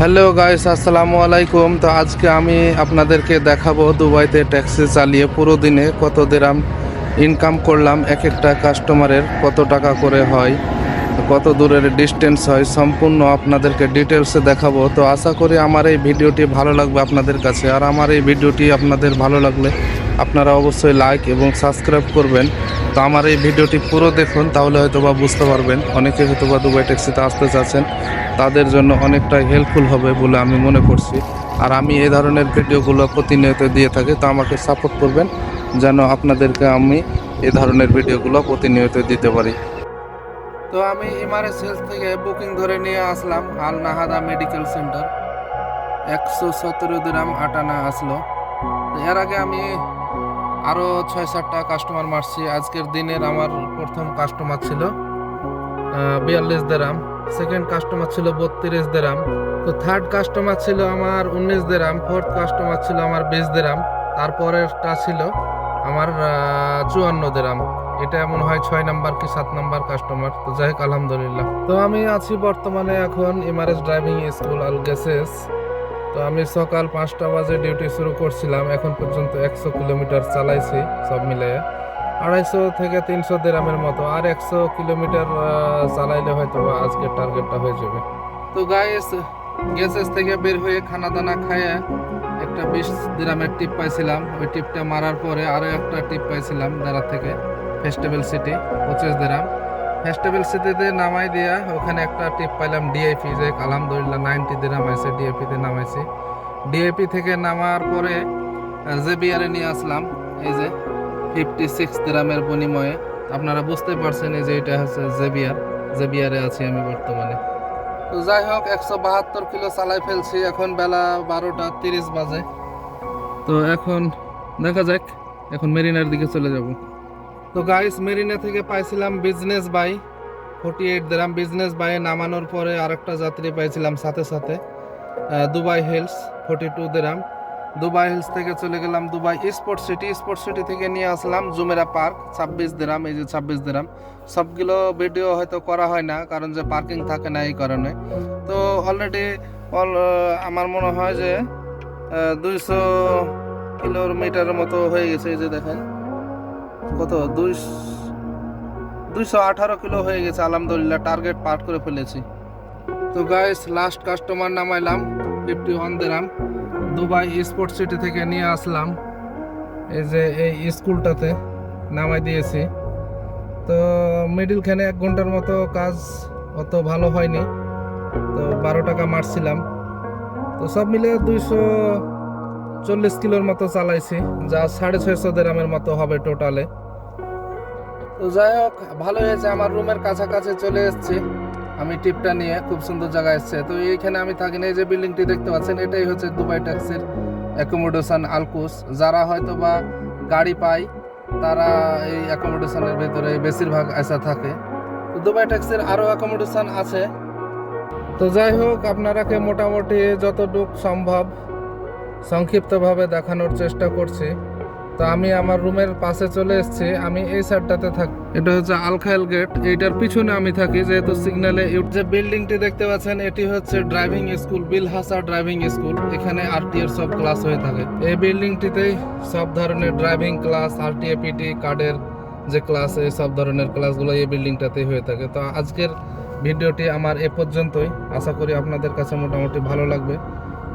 Hello guys আসসালামু আলাইকুম। তো আজকে আমি আপনাদেরকে দেখাবো দুবাইতে ট্যাক্সি চালিয়ে পুরো দিনে কত দেরাম ইনকাম করলাম, এক একটা কাস্টমারের কত টাকা করে হয়। কত দূরের ডিস্টেন্স হয় সম্পূর্ণ আপনাদেরকে ডিটেলসে দেখাবো। তো আশা করি আমার এই ভিডিওটি ভালো লাগবে আপনাদের কাছে। আর আমার এই ভিডিওটি আপনাদের ভালো লাগলে আপনারা অবশ্যই লাইক এবং সাবস্ক্রাইব করবেন। তো আমার এই ভিডিওটি পুরো দেখুন, তাহলে হয়তো বা বুঝতে পারবেন। অনেকে হয়তো বা দুবাই ট্যাক্সিতে আসতে চাচ্ছেন, তাদের জন্য অনেকটাই হেল্পফুল হবে বলে আমি মনে করছি। আর আমি এই ধরনের ভিডিওগুলো প্রতিনিয়ত দিয়ে থাকি, তো আমাকে সাপোর্ট করবেন, যেন আপনাদেরকে আমি এই ধরনের ভিডিওগুলো প্রতিনিয়ত দিতে পারি। তো আমি এমআরএস হেলথ থেকে বুকিং ধরে নিয়ে আসলাম আল নাহাদা মেডিকেল সেন্টার একশো সতেরো দিরাম আটানা আসলো। এর আগে আমি আরও ছয় সাতটা কাস্টমার মারছি। আজকের দিনের আমার প্রথম কাস্টমার ছিল বিয়াল্লিশ দেরাম সেকেন্ড কাস্টমার ছিল বত্রিশ দেরাম তো থার্ড কাস্টমার ছিল আমার উনিশ দেরাম ফোর্থ কাস্টমার ছিল আমার বিশ দেরাম তারপরেরটা ছিল আমার চুয়ান্ন দেরাম এটা এমন হয় ছয় নাম্বার কি সাত নাম্বার কাস্টমার তো যাই হোক আলহামদুলিল্লাহ। তো আমি আছি বর্তমানে এখন MRS driving school Al Qusais আমি সকাল পাঁচটা বাজে ডিউটি শুরু করছিলাম। এখন পর্যন্ত একশো কিলোমিটার চালাইছি সব মিলিয়ে। আড়াইশো থেকে তিনশো দেরামের মতো। আর একশো কিলোমিটার চালাইলে হয়তো আজকের টার্গেটটা হয়ে যাবে। তো গাইস গ্যাসেস থেকে বের হয়ে খানা দানা খাইয়ে একটা বিশ দিরামের টিপ পাইছিলাম। ওই টিপটা মারার পরে আরও একটা টিপ পাইছিলাম দাঁড়া থেকে। ফেস্টিভ্যাল সিটি পঁচিশ দিরাম ফেস্টিভ্যাল সিটিতে নামাই দিয়া ওখানে একটা টিপ পাইলাম ডিআইপি যে, আলহামদুলিল্লাহ নাইনটি দিরাম আছে ডিএপিতে নামাইছি। ডিএপি থেকে নামার পরে জেবিআরে নিয়ে আসলাম, এই যে ফিফটি সিক্স দিরামের বিনিময়ে, আপনারা বুঝতে পারছেন যে এটা হচ্ছে জেবিআর জেবিআরে আছি আমি বর্তমানে। তো যাই হোক, একশো বাহাত্তর কিলো চালাই ফেলছি, এখন বেলা বারোটা তিরিশ বাজে। তো এখন দেখা যাক, এখন মেরিনার দিকে চলে যাব। তো গাইস মেরিনা থেকে পাইছিলাম বিজনেস বাই ফোর্টি এইট দিলাম বিজনেস বাই নামানোর পরে আরেকটা যাত্রী পাইছিলাম সাথে সাথে Dubai Hills forty two dirham Dubai Hills থেকে চলে গেলাম Dubai sport city sport city থেকে নিয়ে আসলাম জুমেরা পার্ক ছাব্বিশ দিরাম এই যে ছাব্বিশ দিরাম সবগুলো ভিডিও হয়তো করা হয় না, কারণ যে পার্কিং থাকে না এই কারণে। তো অলরেডি অল আমার মনে হয় যে দুইশো কিলোমিটারের মতো হয়ে গেছে এই যে দেখেন। কত? দুই দুইশো আঠারো কিলো হয়ে গেছে, আলহামদুলিল্লাহ টার্গেট পার করে ফেলেছি। তো guys last customer নামাইলাম fifty one dirham Dubai Sport City থেকে নিয়ে আসলাম, এই যে এই স্কুলটাতে নামাই দিয়েছি। তো মিডিলখানে এক ঘণ্টার মতো কাজ অত ভালো হয়নি, তো বারো টাকা মারছিলাম। তো সব মিলে দুইশো চল্লিশ কিলোর মতো চালাইছি, যা সাড়ে ছয়শো দেরামের মতো হবে টোটালে তো যাই হোক ভালো হয়েছে, আমার রুমের কাছাকাছি চলে এসেছি। আমি টিপটা নিয়ে খুব সুন্দর জায়গায় এসছে। তো এইখানে আমি থাকি না, এই যে বিল্ডিংটি দেখতে পাচ্ছেন, এটাই হচ্ছে দুবাই ট্যাক্সির অ্যাকোমোডেশন আলকুস যারা হয়তো বা গাড়ি পায়, তারা এই অ্যাকোমোডেশনের ভেতরে বেশিরভাগ আসা থাকে। তো দুবাই ট্যাক্সির আরও অ্যাকোমোডেশন আছে। তো যাই হোক, আপনারাকে মোটামুটি যতটুক সম্ভব সংক্ষিপ্তভাবে দেখানোর চেষ্টা করছি। তো আমি আমার রুমের পাশে চলে এসেছি, আমি এই সাইডটাতে থাকি। এটা হচ্ছে আলখাইল গেট, এইটার পিছনে আমি থাকি, যেহেতু সিগন্যালে যে বিল্ডিংটি দেখতে পাচ্ছেন, এটি হচ্ছে driving school, Belhasa driving school. এখানে আরটি এর সব ক্লাস হয়ে থাকে। এই বিল্ডিংটিতেই সব ধরনের ড্রাইভিং ক্লাস, আরটিএ, পিটি, কার্ডের যে ক্লাস, এই সব ধরনের ক্লাসগুলো এই বিল্ডিংটাতেই হয়ে থাকে। তো আজকের ভিডিওটি আমার এ পর্যন্তই। আশা করি আপনাদের কাছে মোটামুটি ভালো লাগবে।